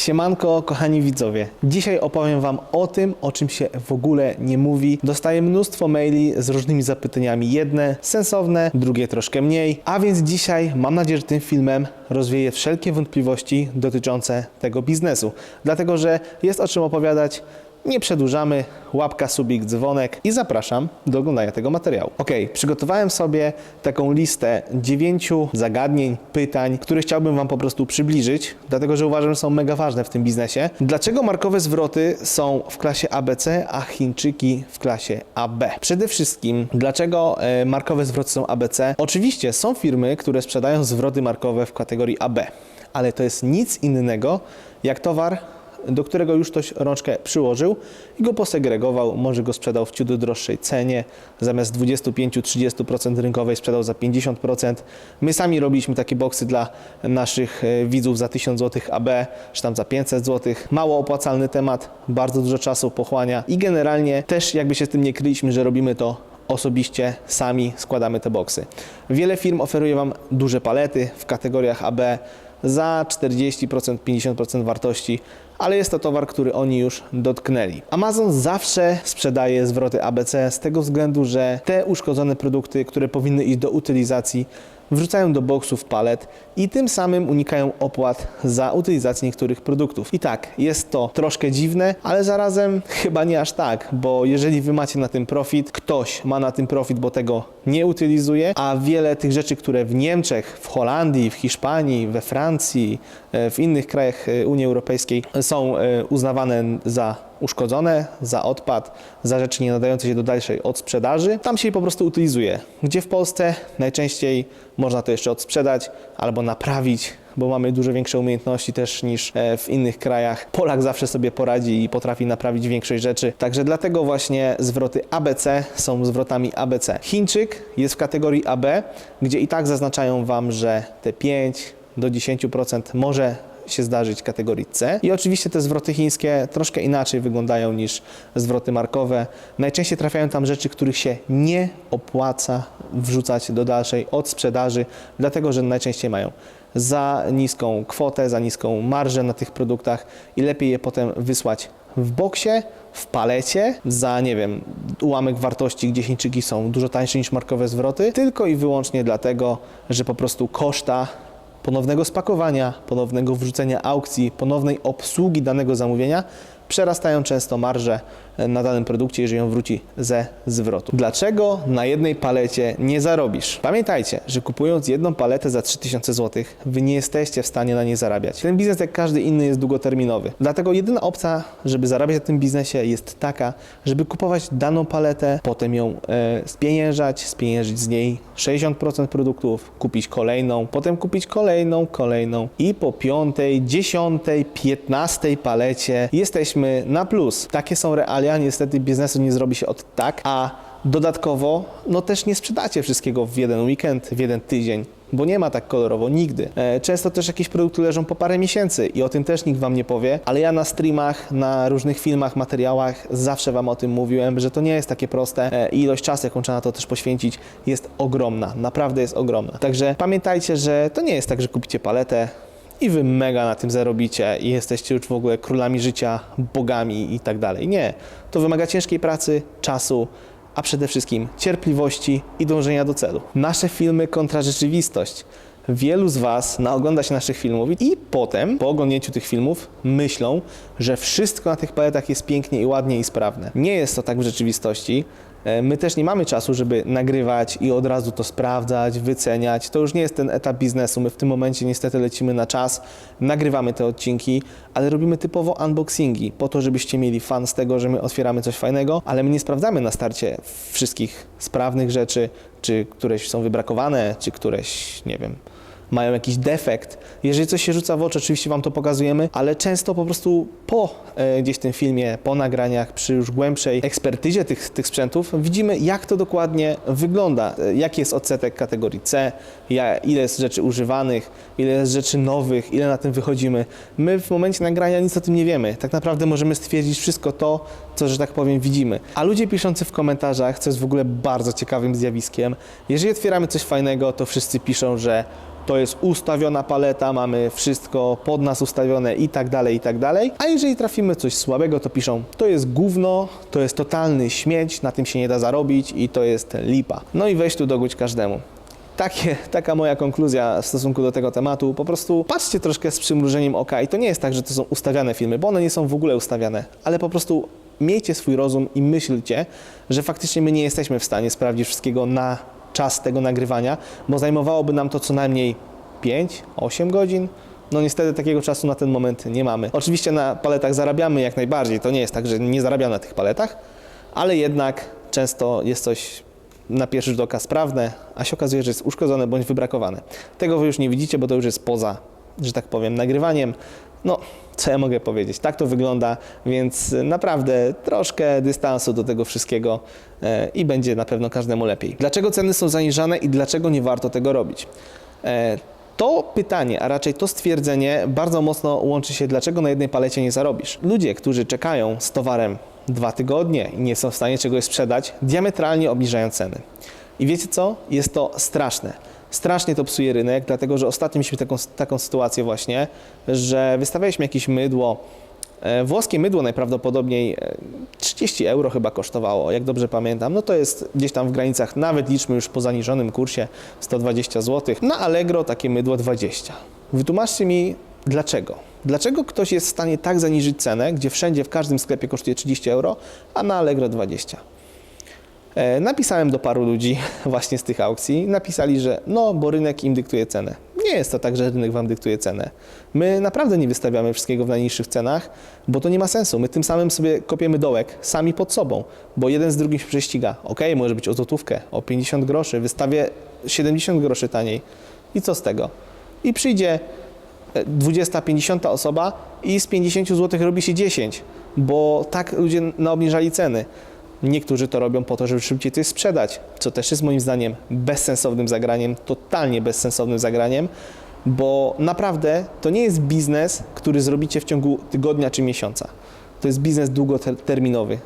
Siemanko, kochani widzowie. Dzisiaj opowiem Wam o tym, o czym się w ogóle nie mówi. Dostaję mnóstwo maili z różnymi zapytaniami. Jedne sensowne, drugie troszkę mniej. A więc dzisiaj mam nadzieję, że tym filmem rozwieję wszelkie wątpliwości dotyczące tego biznesu. Dlatego, że jest o czym opowiadać. Nie przedłużamy, łapka, subik, dzwonek i zapraszam do oglądania tego materiału. Ok, przygotowałem sobie taką listę dziewięciu zagadnień, pytań, które chciałbym Wam po prostu przybliżyć, dlatego że uważam, że są mega ważne w tym biznesie. Dlaczego markowe zwroty są w klasie ABC, a Chińczyki w klasie AB? Przede wszystkim, dlaczego e, markowe zwroty są ABC? Oczywiście są firmy, które sprzedają zwroty markowe w kategorii AB, ale to jest nic innego jak towar do którego już ktoś rączkę przyłożył i go posegregował, może go sprzedał w ciut droższej cenie, zamiast 25-30% rynkowej sprzedał za 50%. My sami robiliśmy takie boksy dla naszych e, widzów za 1000 zł AB, czy tam za 500 zł. Mało opłacalny temat, bardzo dużo czasu pochłania i generalnie też jakby się z tym nie kryliśmy, że robimy to osobiście sami składamy te boksy. Wiele firm oferuje Wam duże palety w kategoriach AB za 40%, 50% wartości, ale jest to towar, który oni już dotknęli. Amazon zawsze sprzedaje zwroty ABC z tego względu, że te uszkodzone produkty, które powinny iść do utylizacji, wrzucają do boksów palet i tym samym unikają opłat za utylizację niektórych produktów. I tak, jest to troszkę dziwne, ale zarazem chyba nie aż tak, bo jeżeli wy macie na tym profit, ktoś ma na tym profit, bo tego nie utylizuje, a wiele tych rzeczy, które w Niemczech, w Holandii, w Hiszpanii, we Francji, e, w innych krajach e, Unii Europejskiej są e, uznawane za uszkodzone, za odpad, za rzeczy nie nadające się do dalszej odsprzedaży, tam się je po prostu utylizuje. Gdzie w Polsce najczęściej można to jeszcze odsprzedać albo naprawić, bo mamy dużo większe umiejętności też niż e, w innych krajach. Polak zawsze sobie poradzi i potrafi naprawić większość rzeczy. Także dlatego właśnie zwroty ABC są zwrotami ABC. Chińczyk jest w kategorii AB, gdzie i tak zaznaczają Wam, że te 5 do 10% może się zdarzyć kategorii C. I oczywiście te zwroty chińskie troszkę inaczej wyglądają niż zwroty markowe. Najczęściej trafiają tam rzeczy, których się nie opłaca wrzucać do dalszej odsprzedaży, dlatego że najczęściej mają za niską kwotę, za niską marżę na tych produktach i lepiej je potem wysłać w boksie, w palecie za, nie wiem, ułamek wartości, gdzie Chińczyki są dużo tańsze niż markowe zwroty, tylko i wyłącznie dlatego, że po prostu koszta ponownego spakowania, ponownego wrzucenia aukcji, ponownej obsługi danego zamówienia przerastają często marże na danym produkcie, jeżeli on wróci ze zwrotu. Dlaczego na jednej palecie nie zarobisz? Pamiętajcie, że kupując jedną paletę za 3000 zł, wy nie jesteście w stanie na niej zarabiać. Ten biznes, jak każdy inny, jest długoterminowy. Dlatego jedyna opcja, żeby zarabiać na tym biznesie jest taka, żeby kupować daną paletę, potem ją e, spieniężać, spieniężyć z niej 60% produktów, kupić kolejną, potem kupić kolejną, kolejną i po piątej, dziesiątej, piętnastej palecie jesteśmy na plus. Takie są realia, niestety biznesu nie zrobi się od tak, a dodatkowo no też nie sprzedacie wszystkiego w jeden weekend, w jeden tydzień. Bo nie ma tak kolorowo nigdy. E, Często też jakieś produkty leżą po parę miesięcy i o tym też nikt Wam nie powie, ale ja na streamach, na różnych filmach, materiałach zawsze Wam o tym mówiłem, że to nie jest takie proste e, i ilość czasu, jaką trzeba na to też poświęcić, jest ogromna. Naprawdę jest ogromna. Także pamiętajcie, że to nie jest tak, że kupicie paletę, i wy mega na tym zarobicie i jesteście już w ogóle królami życia, bogami i tak dalej. Nie. To wymaga ciężkiej pracy, czasu, a przede wszystkim cierpliwości i dążenia do celu. Nasze filmy kontra rzeczywistość. Wielu z Was naogląda się naszych filmów i potem, po oglądnięciu tych filmów, myślą, że wszystko na tych paletach jest pięknie i ładnie i sprawne. Nie jest to tak w rzeczywistości. E, My też nie mamy czasu, żeby nagrywać i od razu to sprawdzać, wyceniać. To już nie jest ten etap biznesu. My w tym momencie niestety lecimy na czas, nagrywamy te odcinki, ale robimy typowo unboxingi, po to, żebyście mieli fan z tego, że my otwieramy coś fajnego, ale my nie sprawdzamy na starcie wszystkich sprawnych rzeczy, czy któreś są wybrakowane, czy któreś, nie wiem, mają jakiś defekt. Jeżeli coś się rzuca w oczy, oczywiście Wam to pokazujemy, ale często po prostu po e, gdzieś tym filmie, po nagraniach, przy już głębszej ekspertyzie tych, tych sprzętów, widzimy jak to dokładnie wygląda, e, jaki jest odsetek kategorii C, ja, ile jest rzeczy używanych, ile jest rzeczy nowych, ile na tym wychodzimy. My w momencie nagrania nic o tym nie wiemy. Tak naprawdę możemy stwierdzić wszystko to, co, że tak powiem, widzimy. A ludzie piszący w komentarzach, co jest w ogóle bardzo ciekawym zjawiskiem, jeżeli otwieramy coś fajnego, to wszyscy piszą, że to jest ustawiona paleta, mamy wszystko pod nas ustawione i tak dalej, i tak dalej. A jeżeli trafimy coś słabego, to piszą, to jest gówno, to jest totalny śmieć, na tym się nie da zarobić i to jest lipa. No i weź tu dogódź każdemu. Takie, taka moja konkluzja w stosunku do tego tematu. Po prostu patrzcie troszkę z przymrużeniem oka i to nie jest tak, że to są ustawiane filmy, bo one nie są w ogóle ustawiane, ale po prostu miejcie swój rozum i myślcie, że faktycznie my nie jesteśmy w stanie sprawdzić wszystkiego na czas tego nagrywania, bo zajmowałoby nam to co najmniej 5-8 godzin. No niestety takiego czasu na ten moment nie mamy. Oczywiście na paletach zarabiamy jak najbardziej, to nie jest tak, że nie zarabiam na tych paletach, ale jednak często jest coś na pierwszy rzut oka sprawne, a się okazuje, że jest uszkodzone bądź wybrakowane. Tego wy już nie widzicie, bo to już jest poza, że tak powiem, nagrywaniem. No, co ja mogę powiedzieć? Tak to wygląda, więc naprawdę troszkę dystansu do tego wszystkiego e, i będzie na pewno każdemu lepiej. Dlaczego ceny są zaniżane i dlaczego nie warto tego robić? E, to pytanie, a raczej to stwierdzenie bardzo mocno łączy się, dlaczego na jednej palecie nie zarobisz. Ludzie, którzy czekają z towarem dwa tygodnie i nie są w stanie czegoś sprzedać, diametralnie obniżają ceny. I wiecie co? Jest to straszne. Strasznie to psuje rynek, dlatego że ostatnio mieliśmy taką, taką sytuację właśnie, że wystawialiśmy jakieś mydło, e, włoskie mydło najprawdopodobniej e, 30 euro chyba kosztowało, jak dobrze pamiętam. No to jest gdzieś tam w granicach, nawet liczmy już po zaniżonym kursie 120 zł. Na Allegro takie mydło 20. Wytłumaczcie mi dlaczego. Dlaczego ktoś jest w stanie tak zaniżyć cenę, gdzie wszędzie w każdym sklepie kosztuje 30 euro, a na Allegro 20? E, Napisałem do paru ludzi właśnie z tych aukcji. Napisali, że no, bo rynek im dyktuje cenę. Nie jest to tak, że rynek wam dyktuje cenę. My naprawdę nie wystawiamy wszystkiego w najniższych cenach, bo to nie ma sensu. My tym samym sobie kopiemy dołek sami pod sobą, bo jeden z drugim się prześciga. Ok, może być o złotówkę, o 50 groszy, wystawię 70 groszy taniej. I co z tego? I przyjdzie 20-50 osoba i z 50 zł robi się 10, bo tak ludzie naobniżali ceny. Niektórzy to robią po to, żeby szybciej coś sprzedać, co też jest moim zdaniem bezsensownym zagraniem, totalnie bezsensownym zagraniem, bo naprawdę to nie jest biznes, który zrobicie w ciągu tygodnia czy miesiąca. To jest biznes długoterminowy.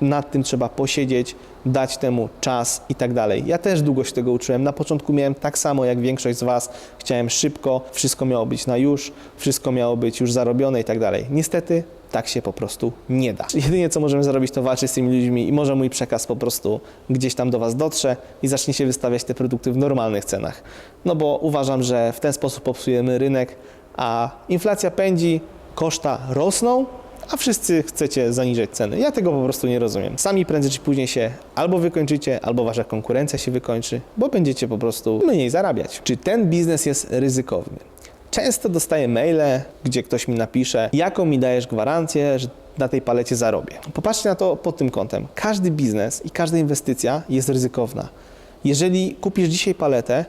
Nad tym trzeba posiedzieć, dać temu czas i tak dalej. Ja też długo się tego uczyłem. Na początku miałem tak samo jak większość z Was. Chciałem szybko, wszystko miało być na już, wszystko miało być już zarobione i tak dalej. Niestety tak się po prostu nie da. Jedynie co możemy zrobić, to walczyć z tymi ludźmi i może mój przekaz po prostu gdzieś tam do Was dotrze i zaczniecie wystawiać te produkty w normalnych cenach. No bo uważam, że w ten sposób popsujemy rynek, a inflacja pędzi, koszta rosną, a wszyscy chcecie zaniżać ceny. Ja tego po prostu nie rozumiem. Sami prędzej czy później się albo wykończycie, albo wasza konkurencja się wykończy, bo będziecie po prostu mniej zarabiać. Czy ten biznes jest ryzykowny? Często dostaję maile, gdzie ktoś mi napisze, jaką mi dajesz gwarancję, że na tej palecie zarobię. Popatrzcie na to pod tym kątem. Każdy biznes i każda inwestycja jest ryzykowna. Jeżeli kupisz dzisiaj paletę,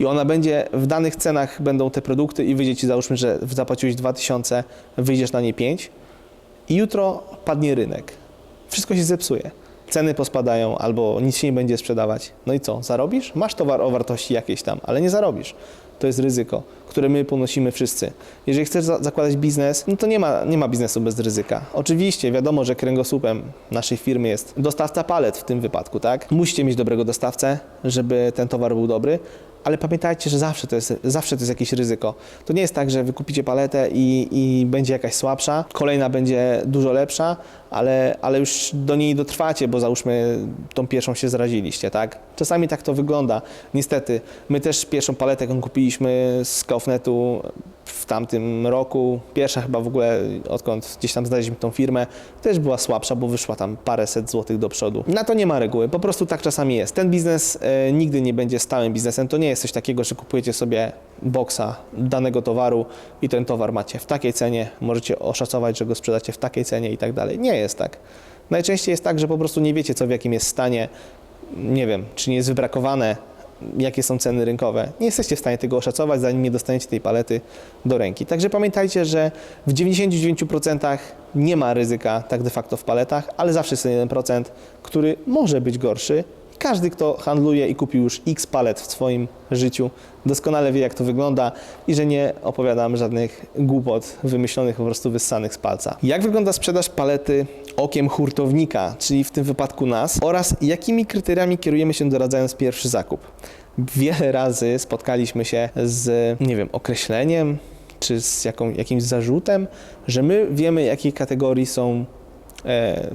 i ona będzie w danych cenach będą te produkty i wyjdzie ci załóżmy, że zapłaciłeś 2000, wyjdziesz na nie 5 i jutro padnie rynek. Wszystko się zepsuje. Ceny pospadają albo nic się nie będzie sprzedawać. No i co? Zarobisz? Masz towar o wartości jakiejś tam, ale nie zarobisz. To jest ryzyko, które my ponosimy wszyscy. Jeżeli chcesz za- zakładać biznes, no to nie ma, nie ma biznesu bez ryzyka. Oczywiście wiadomo, że kręgosłupem naszej firmy jest dostawca palet w tym wypadku, tak? Musicie mieć dobrego dostawcę, żeby ten towar był dobry, ale pamiętajcie, że zawsze to jest, zawsze to jest jakieś ryzyko. To nie jest tak, że wykupicie paletę i, i będzie jakaś słabsza, kolejna będzie dużo lepsza, ale, ale już do niej dotrwacie, bo załóżmy tą pierwszą się zaraziliście, tak? Czasami tak to wygląda. Niestety, my też pierwszą paletę, kupiliśmy z Kaufnetu w tamtym roku, pierwsza chyba w ogóle, odkąd gdzieś tam znaleźliśmy tą firmę, też była słabsza, bo wyszła tam paręset złotych do przodu. Na to nie ma reguły, po prostu tak czasami jest. Ten biznes e, nigdy nie będzie stałym biznesem, to nie jest coś takiego, że kupujecie sobie boksa danego towaru i ten towar macie w takiej cenie, możecie oszacować, że go sprzedacie w takiej cenie i tak dalej. Nie jest tak. Najczęściej jest tak, że po prostu nie wiecie, co w jakim jest stanie, nie wiem, czy nie jest wybrakowane, jakie są ceny rynkowe. Nie jesteście w stanie tego oszacować, zanim nie dostaniecie tej palety do ręki. Także pamiętajcie, że w 99% nie ma ryzyka tak de facto w paletach, ale zawsze jest ten 1%, który może być gorszy. Każdy, kto handluje i kupił już x palet w swoim życiu, doskonale wie, jak to wygląda i że nie opowiadam żadnych głupot wymyślonych, po prostu wyssanych z palca. Jak wygląda sprzedaż palety okiem hurtownika, czyli w tym wypadku nas, oraz jakimi kryteriami kierujemy się doradzając pierwszy zakup? wiele razy spotkaliśmy się z, nie wiem, określeniem czy z jaką, jakimś zarzutem, że my wiemy, jakiej kategorii są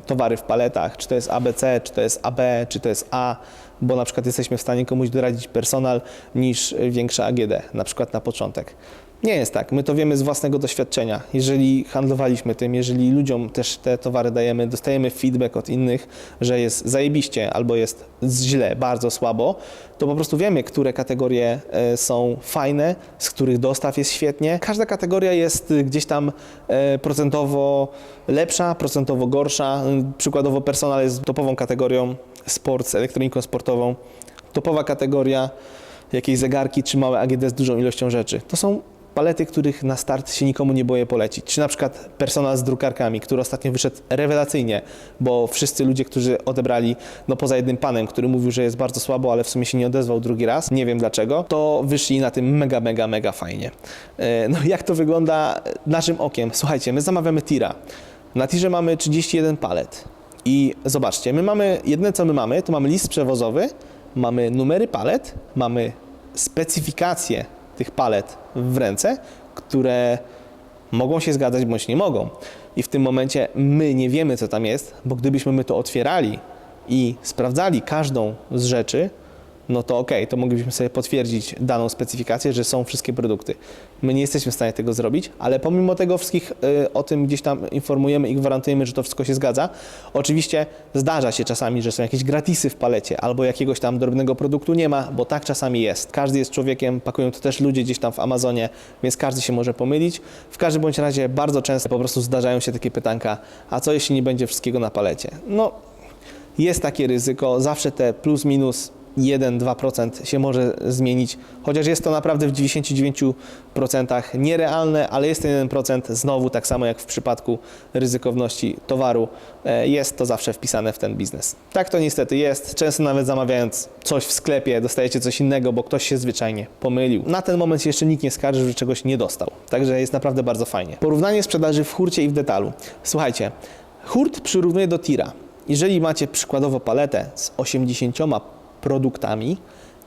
towary w paletach, czy to jest ABC, czy to jest AB, czy to jest A, bo na przykład jesteśmy w stanie komuś doradzić personal niż większa AGD, na przykład na początek. Nie jest tak. My to wiemy z własnego doświadczenia. Jeżeli handlowaliśmy tym, jeżeli ludziom też te towary dajemy, dostajemy feedback od innych, że jest zajebiście albo jest źle, bardzo słabo, to po prostu wiemy, które kategorie e, są fajne, z których dostaw jest świetnie. Każda kategoria jest y, gdzieś tam e, procentowo lepsza, procentowo gorsza. Y, Przykładowo personal jest topową kategorią, sport z elektroniką sportową, topowa kategoria jakieś zegarki czy małe AGD z dużą ilością rzeczy. To są palety, których na start się nikomu nie boję polecić. Czy na przykład personal z drukarkami, który ostatnio wyszedł rewelacyjnie, bo wszyscy ludzie, którzy odebrali, no poza jednym panem, który mówił, że jest bardzo słabo, ale w sumie się nie odezwał drugi raz, nie wiem dlaczego, to wyszli na tym mega, mega, mega fajnie. E, No jak to wygląda naszym okiem? Słuchajcie, my zamawiamy tira. Na tirze mamy 31 palet. I zobaczcie, my mamy, jedne co my mamy, to mamy list przewozowy, mamy numery palet, mamy specyfikacje tych palet w ręce, które mogą się zgadzać bądź nie mogą. I w tym momencie my nie wiemy, co tam jest, bo gdybyśmy my to otwierali i sprawdzali każdą z rzeczy, no to okej, to moglibyśmy sobie potwierdzić daną specyfikację, że są wszystkie produkty. My nie jesteśmy w stanie tego zrobić, ale pomimo tego wszystkich y, o tym gdzieś tam informujemy i gwarantujemy, że to wszystko się zgadza. Oczywiście zdarza się czasami, że są jakieś gratisy w palecie albo jakiegoś tam drobnego produktu nie ma, bo tak czasami jest. Każdy jest człowiekiem, pakują to też ludzie gdzieś tam w Amazonie, więc każdy się może pomylić. W każdym bądź razie bardzo często po prostu zdarzają się takie pytanka, a co jeśli nie będzie wszystkiego na palecie? No, jest takie ryzyko, zawsze te plus minus 1-2% się może zmienić, chociaż jest to naprawdę w 99% nierealne, ale jest ten 1% znowu tak samo jak w przypadku ryzykowności towaru, e, jest to zawsze wpisane w ten biznes. Tak to niestety jest. Często nawet zamawiając coś w sklepie dostajecie coś innego, bo ktoś się zwyczajnie pomylił. Na ten moment jeszcze nikt nie skarży, że czegoś nie dostał. Także jest naprawdę bardzo fajnie. Porównanie sprzedaży w hurcie i w detalu. Słuchajcie, hurt przyrównuje do tira. Jeżeli macie przykładowo paletę z 80 produktami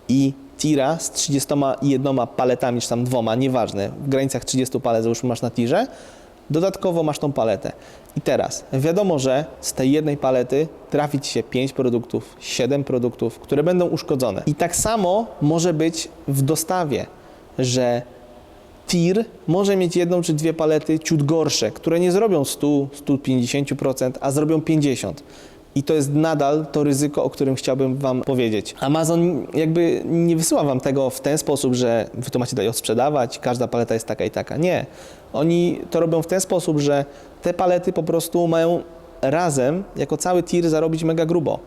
i tira z 31 paletami, czy tam dwoma, nieważne, w granicach 30 palet już masz na tirze, dodatkowo masz tą paletę. I teraz wiadomo, że z tej jednej palety trafi ci się 5 produktów, 7 produktów, które będą uszkodzone. I tak samo może być w dostawie, że tir może mieć jedną czy dwie palety ciut gorsze, które nie zrobią 100-150%, a zrobią 50%. I to jest nadal to ryzyko, o którym chciałbym Wam powiedzieć. Amazon jakby nie wysyła Wam tego w ten sposób, że Wy to macie dalej odsprzedawać, każda paleta jest taka i taka. Nie. Oni to robią w ten sposób, że te palety po prostu mają razem, jako cały tir, zarobić mega grubo.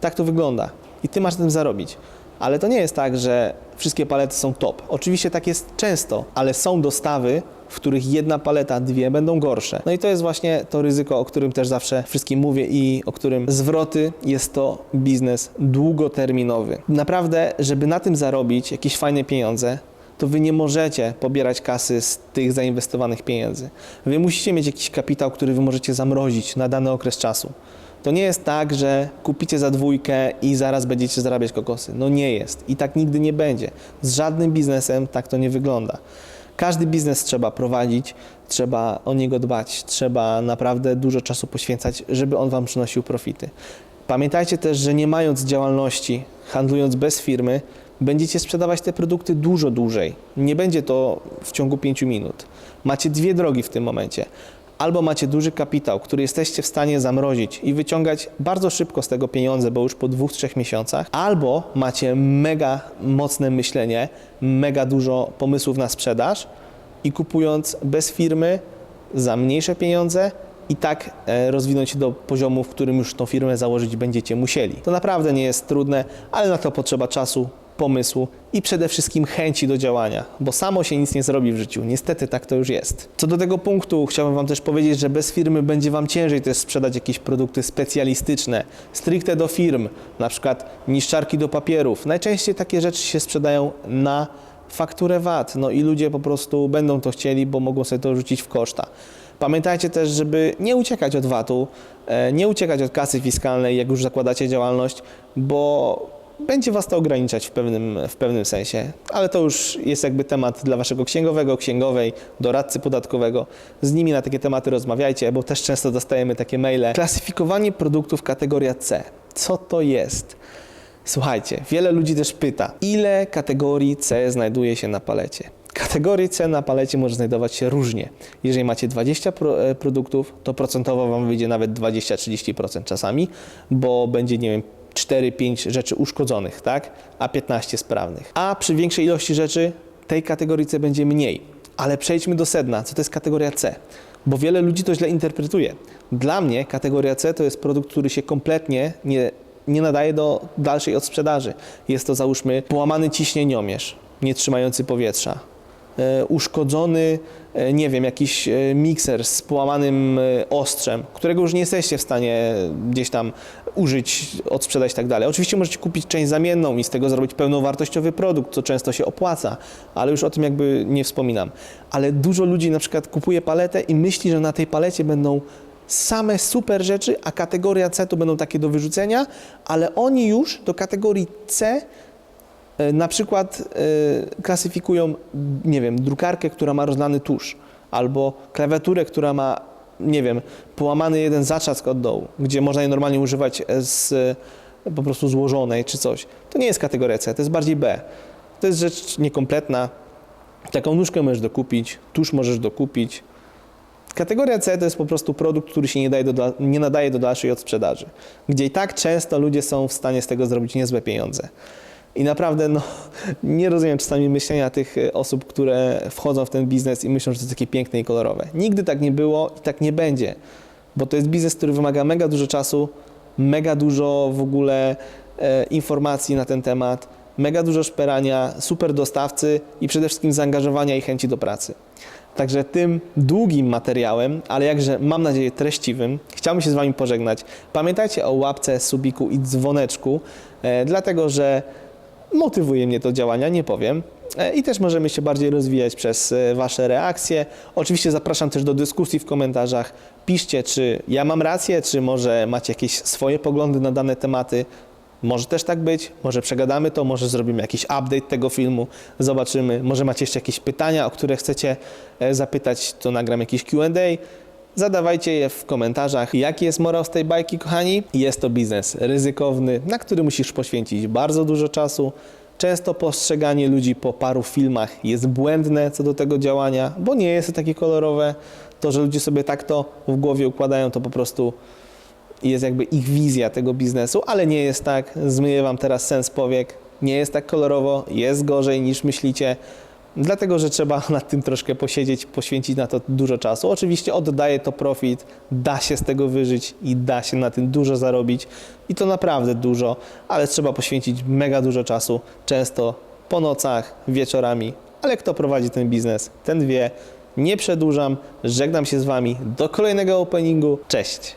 Tak to wygląda. I Ty masz na tym zarobić. Ale to nie jest tak, że wszystkie palety są top. Oczywiście tak jest często, ale są dostawy, w których jedna paleta, dwie będą gorsze. No i to jest właśnie to ryzyko, o którym też zawsze wszystkim mówię i o którym zwroty jest to biznes długoterminowy. Naprawdę, żeby na tym zarobić jakieś fajne pieniądze, to wy nie możecie pobierać kasy z tych zainwestowanych pieniędzy. Wy musicie mieć jakiś kapitał, który wy możecie zamrozić na dany okres czasu. To nie jest tak, że kupicie za dwójkę i zaraz będziecie zarabiać kokosy. No nie jest i tak nigdy nie będzie. Z żadnym biznesem tak to nie wygląda. Każdy biznes trzeba prowadzić, trzeba o niego dbać, trzeba naprawdę dużo czasu poświęcać, żeby on Wam przynosił profity. Pamiętajcie też, że nie mając działalności, handlując bez firmy, będziecie sprzedawać te produkty dużo dłużej. Nie będzie to w ciągu 5 minut. Macie dwie drogi w tym momencie. Albo macie duży kapitał, który jesteście w stanie zamrozić i wyciągać bardzo szybko z tego pieniądze, bo już po dwóch, trzech miesiącach, albo macie mega mocne myślenie, mega dużo pomysłów na sprzedaż i kupując bez firmy za mniejsze pieniądze i tak e, rozwinąć się do poziomu, w którym już tą firmę założyć będziecie musieli. To naprawdę nie jest trudne, ale na to potrzeba czasu, pomysłu i przede wszystkim chęci do działania, bo samo się nic nie zrobi w życiu. Niestety tak to już jest. Co do tego punktu chciałbym Wam też powiedzieć, że bez firmy będzie Wam ciężej też sprzedać jakieś produkty specjalistyczne, stricte do firm, na przykład niszczarki do papierów. Najczęściej takie rzeczy się sprzedają na fakturę VAT, no i ludzie po prostu będą to chcieli, bo mogą sobie to rzucić w koszta. Pamiętajcie też, żeby nie uciekać od VAT-u, e, nie uciekać od kasy fiskalnej, jak już zakładacie działalność, bo będzie Was to ograniczać w pewnym, w pewnym sensie, ale to już jest jakby temat dla Waszego księgowego, księgowej, doradcy podatkowego. Z nimi na takie tematy rozmawiajcie, bo też często dostajemy takie maile. Klasyfikowanie produktów kategoria C. Co to jest? Słuchajcie, wiele ludzi też pyta, ile kategorii C znajduje się na palecie. Kategorii C na palecie może znajdować się różnie. Jeżeli macie 20 pro, e, produktów, to procentowo Wam wyjdzie nawet 20-30% czasami, bo będzie, nie wiem, 4-5 rzeczy uszkodzonych, tak? A 15 sprawnych. A przy większej ilości rzeczy tej kategorii C będzie mniej. Ale przejdźmy do sedna, co to jest kategoria C, bo wiele ludzi to źle interpretuje. Dla mnie kategoria C to jest produkt, który się kompletnie nie, nie nadaje do dalszej odsprzedaży. Jest to załóżmy połamany ciśnieniomierz, nie trzymający powietrza, uszkodzony, e, nie wiem, jakiś e, mikser z połamanym e, ostrzem, którego już nie jesteście w stanie gdzieś tam użyć, odsprzedać i tak dalej. Oczywiście możecie kupić część zamienną i z tego zrobić pełnowartościowy produkt, co często się opłaca, ale już o tym jakby nie wspominam. Ale dużo ludzi na przykład kupuje paletę i myśli, że na tej palecie będą same super rzeczy, a kategoria C to będą takie do wyrzucenia, ale oni już do kategorii C E, na przykład e, klasyfikują, nie wiem, drukarkę, która ma rozlany tusz, albo klawiaturę, która ma, nie wiem, połamany jeden zaczask od dołu, gdzie można je normalnie używać z e, po prostu złożonej czy coś. To nie jest kategoria C, to jest bardziej B. To jest rzecz niekompletna. Taką nóżkę możesz dokupić, tusz możesz dokupić. Kategoria C to jest po prostu produkt, który się nie, do, nie nadaje do dalszej odsprzedaży, gdzie i tak często ludzie są w stanie z tego zrobić niezłe pieniądze. I naprawdę no, nie rozumiem czasami myślenia tych e, osób, które wchodzą w ten biznes i myślą, że to jest takie piękne i kolorowe. Nigdy tak nie było i tak nie będzie, bo to jest biznes, który wymaga mega dużo czasu, mega dużo w ogóle e, informacji na ten temat, mega dużo szperania, super dostawcy i przede wszystkim zaangażowania i chęci do pracy. Także tym długim materiałem, ale jakże mam nadzieję treściwym, chciałbym się z Wami pożegnać. Pamiętajcie o łapce, subiku i dzwoneczku, e, dlatego że motywuje mnie do działania, nie powiem. E, I też możemy się bardziej rozwijać przez e, Wasze reakcje. Oczywiście zapraszam też do dyskusji w komentarzach. Piszcie, czy ja mam rację, czy może macie jakieś swoje poglądy na dane tematy. Może też tak być, może przegadamy to, może zrobimy jakiś update tego filmu, zobaczymy. Może macie jeszcze jakieś pytania, o które chcecie e, zapytać, to nagram jakiś QA. Zadawajcie je w komentarzach. Jaki jest morał z tej bajki, kochani? Jest to biznes ryzykowny, na który musisz poświęcić bardzo dużo czasu. Często postrzeganie ludzi po paru filmach jest błędne co do tego działania, bo nie jest to takie kolorowe. To, że ludzie sobie tak to w głowie układają, to po prostu jest jakby ich wizja tego biznesu, ale nie jest tak. Zmyję Wam teraz sens powiek. Nie jest tak kolorowo, jest gorzej niż myślicie. Dlatego, że trzeba nad tym troszkę posiedzieć, poświęcić na to dużo czasu. Oczywiście oddaje to profit, da się z tego wyżyć i da się na tym dużo zarobić i to naprawdę dużo, ale trzeba poświęcić mega dużo czasu, często po nocach, wieczorami, ale kto prowadzi ten biznes, ten wie. Nie przedłużam, żegnam się z Wami do kolejnego openingu. Cześć!